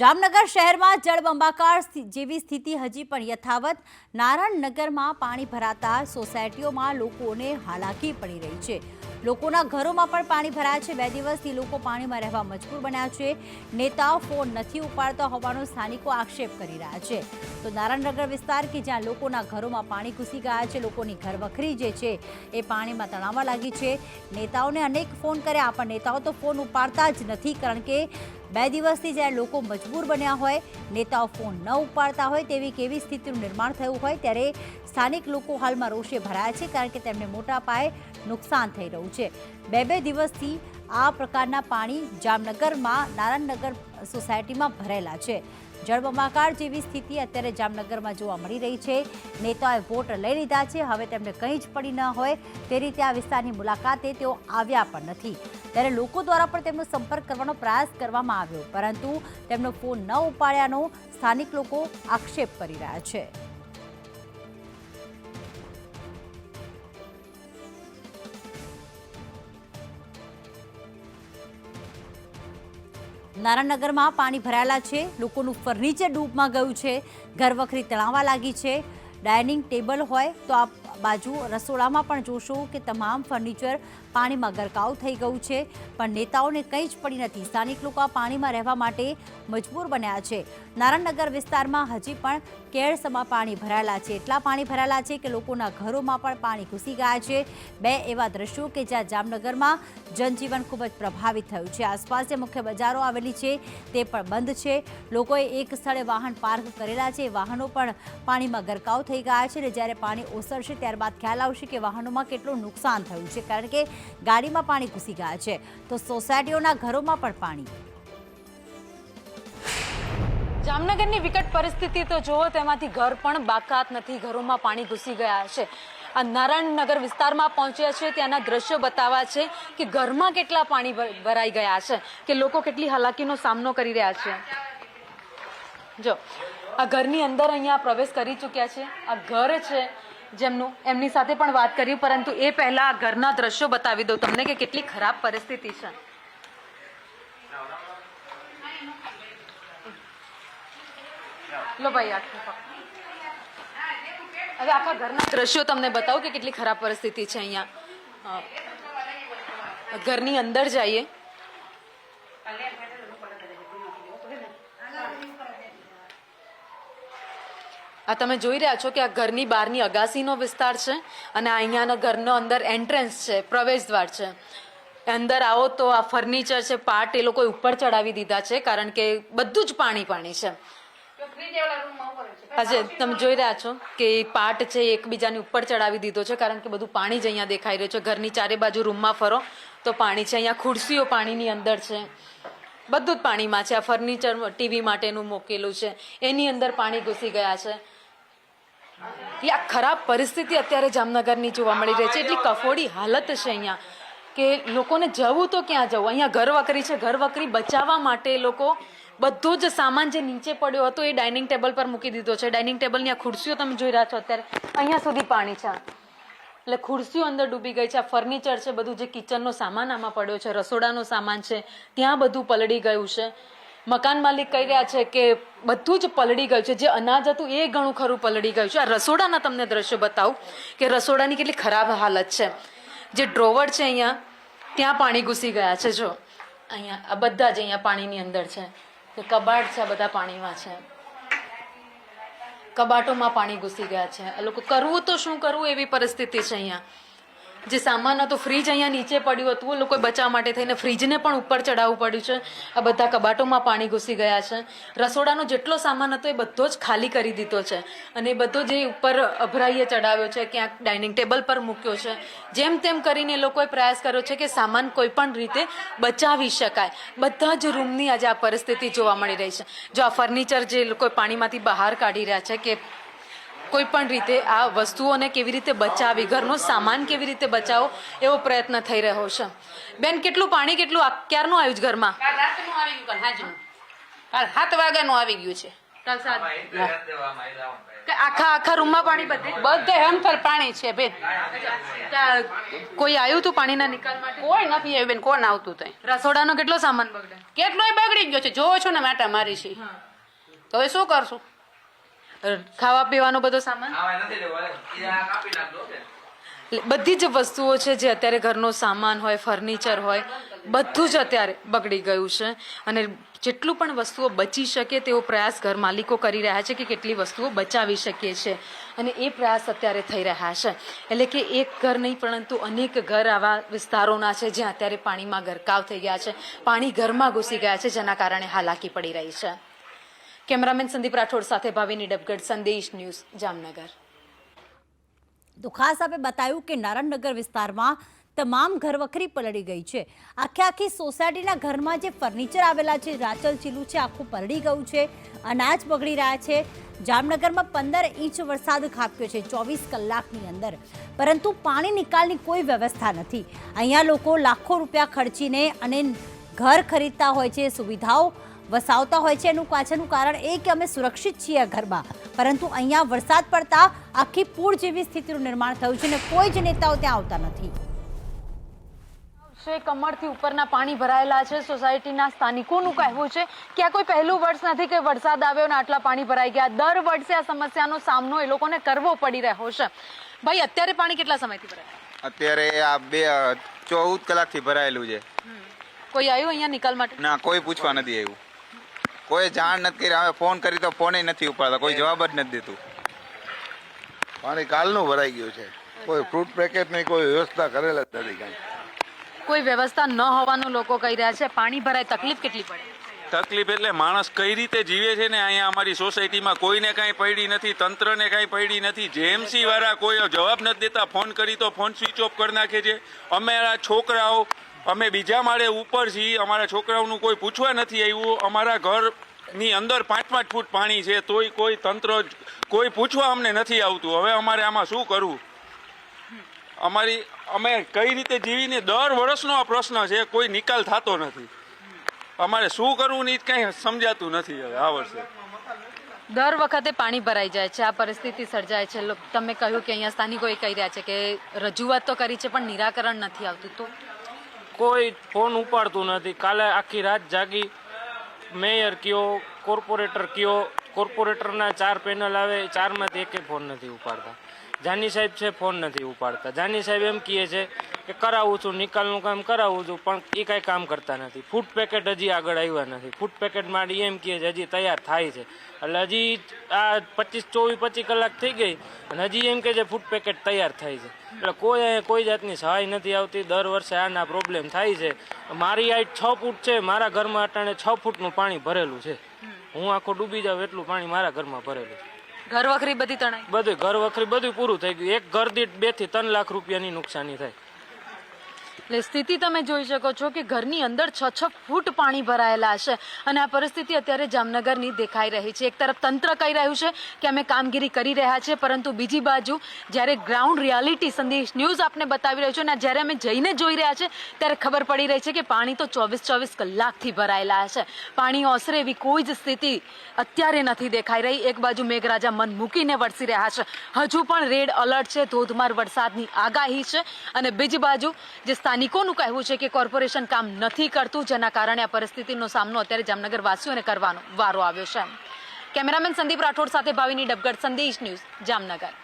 જામનગર શહેરમાં જળબંબાકાર જેવી સ્થિતિ હજી પણ યથાવત. નારાયણનગરમાં પાણી ભરાતા સોસાયટીઓમાં લોકોને હાલાકી પડી રહી છે. લોકોના ઘરોમાં પણ પાણી ભરાયા છે. બે દિવસથી લોકો પાણીમાં રહેવા મજબૂર બન્યા છે. નેતાઓ ફોન નથી ઉપાડતા હોવાનો સ્થાનિકો આક્ષેપ કરી રહ્યા છે. તો નારાયણનગર વિસ્તાર કે જ્યાં લોકોના ઘરોમાં પાણી ઘૂસી ગયા છે, લોકોની ઘરવખરી જે છે એ પાણીમાં તણાવવા લાગી છે. નેતાઓને અનેક ફોન કર્યા, પણ નેતાઓ તો ફોન ઉપાડતા જ નથી, કારણ કે બે દિવસથી જ્યારે લોકો મજબૂર બન્યા હોય, નેતાઓ ફોન ન ઉપાડતા હોય તેવી કેવી સ્થિતિનું નિર્માણ થયું હોય ત્યારે સ્થાનિક લોકો હાલમાં રોષે ભરાયા છે કારણ કે તેમને મોટા પાયે નુકસાન થઈ રહ્યું છે. બે બે દિવસથી આ પ્રકારના પાણી જામનગરમાં, નારાયણનગર સોસાયટીમાં ભરેલા છે. જળબંબાકાર જેવી સ્થિતિ અત્યારે જામનગરમાં જોવા મળી રહી છે. નેતાઓએ વોટ લઈ લીધા છે. હવે તેમને કંઈ જ પડી ન હોય તે રીતે આ વિસ્તારની મુલાકાતે તેઓ આવ્યા પણ નથી. ત્યારે લોકો દ્વારા પણ તેમનો સંપર્ક કરવાનો પ્રયાસ કરવામાં આવ્યો, પરંતુ તેમનો ફોન ન ઉપાડ્યાનો સ્થાનિક લોકો આક્ષેપ કરી રહ્યા છે. નારાયણનગરમાં પાણી ભરાયેલા છે. લોકોનું ફર્નિચર ડૂબમાં ગયું છે. ઘરવખરી તણાવવા લાગી છે. ડાઇનિંગ ટેબલ હોય તો આ બાજુ રસોડામાં પણ જોશો કે તમામ ફર્નિચર પાણીમાં ગરકાવ થઈ ગયું છે, પણ નેતાઓને કંઈ જ પડી નથી. સ્થાનિક લોકો પાણીમાં રહેવા માટે મજબૂર બન્યા છે. નારાયણનગર વિસ્તારમાં હજી પણ કેળસમાં પાણી ભરાયેલા છે. એટલા પાણી ભરાયેલા છે કે લોકોના ઘરોમાં પણ પાણી ઘૂસી ગયા છે. બે એવા દ્રશ્યો કે જ્યાં જામનગરમાં જનજીવન ખૂબ જ પ્રભાવિત થયું છે. આસપાસ જે મુખ્ય બજારો આવેલી છે તે પણ બંધ છે. લોકોએ એક સ્થળે વાહન પાર્ક કરેલા છે. વાહનો પણ પાણીમાં ગરકાવ થઈ ગયા છે અને જ્યારે પાણી ઓસરશે ત્યારબાદ ખ્યાલ આવશે કે વાહનોમાં કેટલું નુકસાન થયું છે. કારણ કે ગાડીમાં પાણી ઘૂસી ગયા છે. તો સોસાયટીઓના ઘરોમાં પણ પાણી. જામનગરની વિકટ પરિસ્થિતિ તો જુઓ, તેમાંથી ઘર પણ બાકાત નથી. ઘરોમાં પાણી ઘૂસી ગયા છે. આ નારાયણનગર વિસ્તારમાં પહોંચ્યા છે. ત્યાંના દ્રશ્યો બતાવવા છે કે ઘરમાં કેટલા પાણી ભરાઈ ગયા છે કે લોકો કેટલી હાલાકીનો સામનો કરી રહ્યા છે. જો, આ ઘરની અંદર અહીંયા પ્રવેશ કરી ચૂક્યા છે. આ ઘર છે જેમનું એમની સાથે પણ વાત કરી પરંતુ એ પહેલા ઘરના દ્રશ્યો બતાવી દઉં તમને કે કેટલી ખરાબ પરિસ્થિતિ છે. લો ભાઈ હવે આખા ઘરના દ્રશ્યો તમને બતાવું કે કેટલી ખરાબ પરિસ્થિતિ છે અહીંયા. ઘરની અંદર જઈએ. આ તમે જોઈ રહ્યા છો કે આ ઘરની બહારની અગાસીનો વિસ્તાર છે અને અહીંયાના ઘરનો અંદર એન્ટ્રન્સ છે પ્રવેશ દ્વાર છે. અંદર આવો તો આ ફર્નિચર છે પાર્ટ એ લોકોએ ઉપર ચડાવી દીધા છે કારણ કે બધું જ પાણી પાણી છે. આજે તમે જોઈ રહ્યા છો કે પાર્ટ છે એકબીજાની ઉપર ચડાવી દીધો છે કારણ કે બધું પાણી જ અહીંયા દેખાઈ રહ્યું છે. ઘરની ચારે બાજુ રૂમમાં ફરો તો પાણી છે અહીંયા ખુરશીઓ પાણીની અંદર છે. બધું જ પાણીમાં છે. આ ફર્નિચર ટીવી માટેનું મૂકેલું છે. એની અંદર પાણી ઘૂસી ગયા છે. એટલે આ ખરાબ પરિસ્થિતિ અત્યારે જામનગરની જોવા મળી રહી છે. એટલી કફોડી હાલત છે અહીંયા કે લોકોને જવું તો ક્યાં જવું? અહીંયા ઘર વકરી છે. ઘર વકરી બચાવવા માટે લોકો બધો જ સામાન જે નીચે પડ્યો હતો એ ડાઇનિંગ ટેબલ પર મૂકી દીધો છે. ડાઇનિંગ ટેબલની આ ખુરશીઓ તમે જોઈ રહ્યા છો અત્યારે. અહીંયા સુધી પાણી છે. એટલે ખુરશીઓ અંદર ડૂબી ગઈ છે. આ ફર્નિચર છે, બધું જે કિચનનો સામાન આમાં પડ્યો છે, રસોડાનો સામાન છે, ત્યાં બધું પલળી ગયું છે. મકાન માલિક કહી રહ્યા છે કે બધું જ પલળી ગયું છે. જે અનાજ હતું એ ઘણું ખરું પલળી ગયું છે. આ રસોડાના તમને દ્રશ્યો બતાવું કે રસોડાની કેટલી ખરાબ હાલત છે. જે ડ્રોવર છે અહીંયા, ત્યાં પાણી ઘૂસી ગયા છે. જો, અહીંયા, આ બધા જ અહીંયા પાણીની અંદર છે. કબાટ છે બધા પાણીમાં છે. કબાટોમાં પાણી ઘૂસી ગયા છે. આ લોકો કરવું તો શું કરવું એવી પરિસ્થિતિ છે અહીંયા? જે સામાન હતો ફ્રીજ અહીંયા નીચે પડ્યું હતું. એ લોકોએ બચાવ માટે થઈને ફ્રીજને પણ ઉપર ચડાવવું પડ્યું છે. આ બધા કબાટોમાં પાણી ઘૂસી ગયા છે. રસોડાનો જેટલો સામાન હતો, એ બધો જ ખાલી કરી દીધો છે. અને એ બધો જે ઉપર અભરાઈએ ચડાવ્યો છે, ક્યાંક ડાઇનિંગ ટેબલ પર મૂક્યો છે. જેમ તેમ કરીને એ લોકોએ પ્રયાસ કર્યો છે કે સામાન કોઈ પણ રીતે બચાવી શકાય. બધા જ રૂમની આજે આ પરિસ્થિતિ જોવા મળી રહી છે. જો આ ફર્નિચર જે લોકો પાણીમાંથી બહાર કાઢી રહ્યા છે કે કોઈ પણ રીતે આ વસ્તુઓને કેવી રીતે બચાવી ઘરનો સામાન કેવી રીતે બચાવો એવો પ્રયત્ન થઈ રહ્યો છે. બેન કેટલું પાણી કેટલું ક્યારનું આવ્યું છે ઘરમાં? કાલ રાતનું આવી ગયું કાલ હાંજનું. કાલ સાત વાગ્યાનું આવી ગયું છે. કાલ આખા આખા રૂમમાં પાણી બધે બધે હમથર પાણી છે બેન. કોઈ આવ્યું હતું પાણીના નિકાલ માટે? કોઈ નથી આવ્યું બેન. કોણ આવતું તઈ? રસોડાનો કેટલો સામાન બગડે કેટલોય બગડી ગયો છે. જોવો છો ને માટા મારી છે. તો હવે શું કરશું? ખાવા પીવાનો બધો સામાન? બધી જ વસ્તુઓ છે જે અત્યારે ઘરનો સામાન હોય ફર્નિચર હોય બધું જ અત્યારે બગડી ગયું છે. અને જેટલું પણ વસ્તુઓ બચી શકે તેવો પ્રયાસ ઘર માલિકો કરી રહ્યા છે કે કેટલી વસ્તુઓ બચાવી શકીએ છે. અને એ પ્રયાસ અત્યારે થઈ રહ્યા છે. એટલે કે એક ઘર નહીં પરંતુ અનેક ઘર આવા વિસ્તારોના છે જ્યાં અત્યારે પાણીમાં ગરકાવ થઈ ગયા છે પાણી ઘરમાં ઘૂસી ગયા છે જેના કારણે હાલાકી પડી રહી છે. કેમેરામેન સંદીપ રાઠોડ સાથે ભાવિની ડબગઢ સંદેશ ન્યૂઝ જામનગર. તો ખાસ આપણે બતાવ્યું કે નારાયણનગર વિસ્તારમાં તમામ ઘરવખરી પલળી ગઈ છે. આખે આખી સોસાયટીના ઘરમાં જે ફર્નિચર આવેલા છે, રાચલ ચીલું છે, આખું પલળી ગયું છે, અનાજ બગડી રહ્યા છે. જામનગરમાં પંદર ઇંચ વરસાદ ખાબક્યો છે, ચોવીસ કલાકની અંદર. પરંતુ પાણી નિકાલની કોઈ વ્યવસ્થા નથી. અહીંયા લોકો લાખો રૂપિયા ખર્ચીને અને ઘર ખરીદતા હોય છે, સુવિધાઓ વસાવતા હોય છે. એનું પાછળનું કારણ એ કે અમે સુરક્ષિત છીએ ઘરમાં. પરંતુ અહીંયા વરસાદ પડતા આખી પૂર જેવી સ્થિતિનું નિર્માણ થયું છે અને કોઈ જ નેતાઓ ત્યાં આવતા નથી. છે કમરથી ઉપરના પાણી ભરાયેલા છે. સોસાયટીના સ્થાનિકોનું કહેવું છે કે આ કોઈ પહેલું વર્ષ નથી કે વરસાદ આવ્યો ને આટલા પાણી ભરાઈ ગયા. દર વર્ષે આ સમસ્યાનો સામનો એ લોકોને કરવો પડી રહ્યો છે. ભાઈ અત્યારે પાણી કેટલા સમયથી ભરાય? અત્યારે આ બે ચૌદ કલાકથી ભરાયેલું છે. કોઈ આવ્યું અહીંયા નિકાલ માટે? ના કોઈ પૂછવા નથી આવ્યું. કોઈ જાણ નથી કરી અમે ફોન કરી તો ફોને નથી ઉપાડતા કોઈ જવાબ જ નથી દેતું. પાણી કાલનું ભરાઈ ગયું છે. કોઈ ફ્રૂટ પેકેટ નહીં કોઈ વ્યવસ્થા કરેલ જ નથી કાંઈ. કોઈ વ્યવસ્થા ન હોવાનું લોકો કહી રહ્યા છે. પાણી ભરાય તકલીફ કેટલી પડે? તકલીફ એટલે માણસ કઈ રીતે જીવે છે ને અહીંયા અમારી સોસાયટીમાં કોઈને કાંઈ પડી નથી તંત્રને કાંઈ પડી નથી. જેએમસી વાળા કોઈ જવાબ નથી દેતા. ફોન કરી તો ફોન સ્વિચ ઓફ કરી નાખે છે. અમારા છોકરાઓ અમે બીજા માળે ઉપર છીએ, અમારા છોકરાઓનું કોઈ પૂછવા નથી આવ્યું. અમારા ઘરની અંદર પાંચ પાંચ ફૂટ પાણી છે, તોય કોઈ તંત્ર કોઈ પૂછવા અમને નથી આવતું. હવે અમારે આમાં શું કરવું? અમારી, અમે કઈ રીતે જીવીને દર વર્ષનો આ પ્રશ્ન છે, કોઈ નિકાલ થતો નથી. અમારે શું કરવું ને કાંઈ સમજાતું નથી હવે આ વર્ષે. દર વખતે પાણી ભરાઈ જાય છે, આ પરિસ્થિતિ સર્જાય છે. તમે કહ્યું કે અહીંયા સ્થાનિકોએ કહી રહ્યા છે કે રજૂઆત તો કરી છે, પણ નિરાકરણ નથી આવતું. તો કોઈ ફોન ઉપાડતું નથી. કાલે આખી રાત જાગી મેયર કયો, કોર્પોરેટર કયો, કોર્પોરેટરના ચાર પેનલ આવે ચારમાંથી એકે ફોન નથી ઉપાડતા. જાની સાહેબ છે, ફોન નથી ઉપાડતા. જાની સાહેબ એમ કહે છે કે કરાવું છું, નિકાલનું કામ કરાવું છું, પણ એ કાંઈ કામ કરતા નથી. ફૂડ પેકેટ હજી આગળ આવ્યા નથી. ફૂડ પેકેટ માટે એમ કહે છે, હજી તૈયાર થાય છે. એટલે હજી આ પચીસ, ચોવીસ, પચીસ કલાક થઈ ગઈ અને હજી એમ કે છે ફૂડ પેકેટ તૈયાર થાય છે. એટલે કોઈ અહીંયા કોઈ જાતની સહાય નથી આવતી. દર વર્ષે આના પ્રોબ્લેમ થાય છે. મારી હાઈટ છ ફૂટ છે, મારા ઘરમાં અટાણે છ ફૂટનું પાણી ભરેલું છે. હું આખો ડૂબી જાઉં એટલું પાણી મારા ઘરમાં ભરેલું છે. ઘર વખરી બધી તણાઈ બધું ઘર વખરી બધું પૂરું થઈ ગયું. એક ઘર દીઠ બેથી ત્રણ લાખ રૂપિયાની નુકસાની થાય. એટલે સ્થિતિ તમે જોઈ શકો છો કે ઘરની અંદર છ છ ફૂટ પાણી ભરાયેલા છે અને આ પરિસ્થિતિ અત્યારે જામનગરની દેખાઈ રહી છે. એક તરફ તંત્ર કહી રહ્યું છે કે અમે કામગીરી કરી રહ્યા છે પરંતુ બીજી બાજુ જ્યારે ગ્રાઉન્ડ રિયાલિટી સંદેશ ન્યૂઝ આપને બતાવી રહ્યું છે અને જ્યારે અમે જઈને જોઈ રહ્યા છે ત્યારે ખબર પડી રહી છે કે પાણી તો ચોવીસ ચોવીસ કલાકથી ભરાયેલા છે. પાણી ઓસરે એવી કોઈ જ સ્થિતિ અત્યારે નથી દેખાઈ રહી. એક બાજુ મેઘરાજા મન મૂકીને વરસી રહ્યા છે. હજુ પણ રેડ અલર્ટ છે. ધોધમાર વરસાદની આગાહી છે અને બીજી બાજુ જે સ્થાનિકોનું કહેવું છે કે કોર્પોરેશન કામ નથી કરતું, જેના કારણે આ પરિસ્થિતિનો સામનો અત્યારે જામનગર વાસીઓને કરવાનો વારો આવ્યો છે. કેમેરામેન સંદીપ રાઠોડ સાથે ભાવિની ડબગઢ સંદેશ ન્યૂઝ જામનગર.